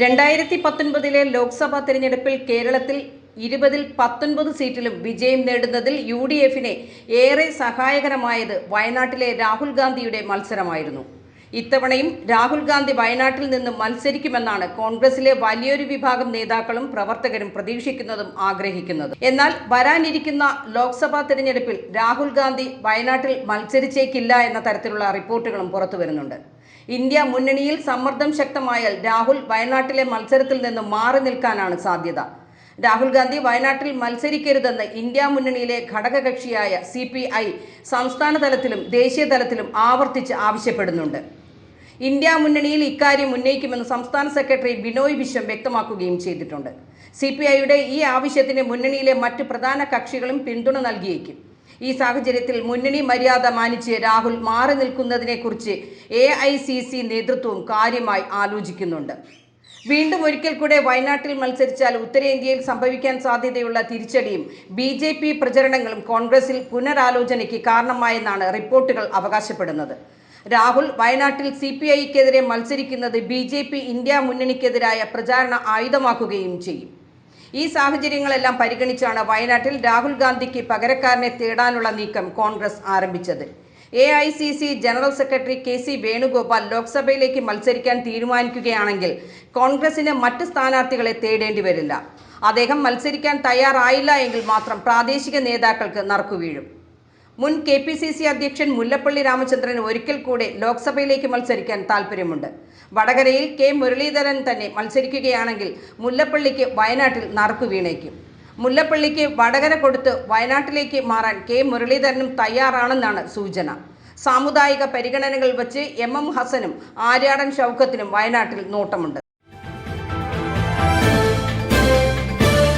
രണ്ടായിരത്തി പത്തൊൻപതിലെ ലോക്സഭാ തെരഞ്ഞെടുപ്പിൽ കേരളത്തിൽ ഇരുപതിൽ പത്തൊൻപത് സീറ്റിലും വിജയം നേടുന്നതിൽ യു ഡി എഫിനെ ഏറെ സഹായകരമായത് വയനാട്ടിലെ രാഹുൽ ഗാന്ധിയുടെ മത്സരമായിരുന്നു. ഇത്തവണയും രാഹുൽ ഗാന്ധി വയനാട്ടിൽ നിന്ന് മത്സരിക്കുമെന്നാണ് കോൺഗ്രസിലെ വലിയൊരു വിഭാഗം നേതാക്കളും പ്രവർത്തകരും പ്രതീക്ഷിക്കുന്നതും ആഗ്രഹിക്കുന്നതും. എന്നാൽ വരാനിരിക്കുന്ന ലോക്സഭാ തെരഞ്ഞെടുപ്പിൽ രാഹുൽ ഗാന്ധി വയനാട്ടിൽ മത്സരിച്ചേക്കില്ല എന്ന തരത്തിലുള്ള റിപ്പോർട്ടുകളും പുറത്തു വരുന്നുണ്ട് ഇന്ത്യ മുന്നണിയിൽ സമ്മർദ്ദം ശക്തമായാൽ രാഹുൽ വയനാട്ടിലെ മത്സരത്തിൽ നിന്ന് മാറി നിൽക്കാനാണ് സാധ്യത. രാഹുൽ ഗാന്ധി വയനാട്ടിൽ മത്സരിക്കരുതെന്ന് ഇന്ത്യ മുന്നണിയിലെ ഘടകകക്ഷിയായ സി പി ഐ സംസ്ഥാന തലത്തിലും ദേശീയ തലത്തിലും ആവർത്തിച്ച് ആവശ്യപ്പെടുന്നുണ്ട്. ഇന്ത്യ മുന്നണിയിൽ ഇക്കാര്യം ഉന്നയിക്കുമെന്ന് സംസ്ഥാന സെക്രട്ടറി ബിനോയ് വിശ്വം വ്യക്തമാക്കുകയും ചെയ്തിട്ടുണ്ട്. സി പി ഐയുടെ ഈ ആവശ്യത്തിന് മുന്നണിയിലെ മറ്റ് പ്രധാന കക്ഷികളും പിന്തുണ നൽകിയേക്കും. ഈ സാഹചര്യത്തിൽ മുന്നണി മര്യാദ മാനിച്ച് രാഹുൽ മാറി നിൽക്കുന്നതിനെക്കുറിച്ച് എ ഐ സി സി നേതൃത്വവും കാര്യമായി ആലോചിക്കുന്നുണ്ട്. വീണ്ടും ഒരിക്കൽ കൂടെ വയനാട്ടിൽ മത്സരിച്ചാൽ ഉത്തരേന്ത്യയിൽ സംഭവിക്കാൻ സാധ്യതയുള്ള തിരിച്ചടിയും ബി ജെ പി പ്രചരണങ്ങളും കോൺഗ്രസിൽ പുനരാലോചനയ്ക്ക് കാരണമായെന്നാണ് റിപ്പോർട്ടുകൾ അവകാശപ്പെടുന്നത്. രാഹുൽ വയനാട്ടിൽ സി പി ഐക്കെതിരെ മത്സരിക്കുന്നത് ബി ജെ പി ഇന്ത്യ മുന്നണിക്കെതിരായ പ്രചാരണ ആയുധമാക്കുകയും ചെയ്യും. ഈ സാഹചര്യങ്ങളെല്ലാം പരിഗണിച്ചാണ് വയനാട്ടിൽ രാഹുൽ ഗാന്ധിക്ക് പകരക്കാരനെ തേടാനുള്ള നീക്കം കോൺഗ്രസ് ആരംഭിച്ചത്. A I C C general secretary K C Venugopal ലോക്സഭയിലേക്ക് മത്സരിക്കാൻ തീരുമാനിക്കുകയാണെങ്കിൽ കോൺഗ്രസിന് മറ്റ് സ്ഥാനാർത്ഥികളെ തേടേണ്ടി വരില്ല. അദ്ദേഹം മത്സരിക്കാൻ തയ്യാറായില്ല എങ്കിൽ മാത്രം പ്രാദേശിക നേതാക്കൾക്ക് നറുക്കുവീഴും. മുൻ കെ പി സി സി അധ്യക്ഷൻ മുല്ലപ്പള്ളി രാമചന്ദ്രൻ ഒരിക്കൽ കൂടെ ലോക്സഭയിലേക്ക് മത്സരിക്കാൻ താൽപ്പര്യമുണ്ട്. വടകരയിൽ കെ മുരളീധരൻ തന്നെ മത്സരിക്കുകയാണെങ്കിൽ മുല്ലപ്പള്ളിക്ക് വയനാട്ടിൽ നറുക്കു വീണേക്കും. മുല്ലപ്പള്ളിക്ക് വടകര കൊടുത്ത് വയനാട്ടിലേക്ക് മാറാൻ കെ മുരളീധരനും തയ്യാറാണെന്നാണ് സൂചന. സാമുദായിക പരിഗണനകൾ വച്ച് എം എം ഹസനും ആര്യാടൻ ഷൗക്കത്തിനും വയനാട്ടിൽ നോട്ടമുണ്ട്.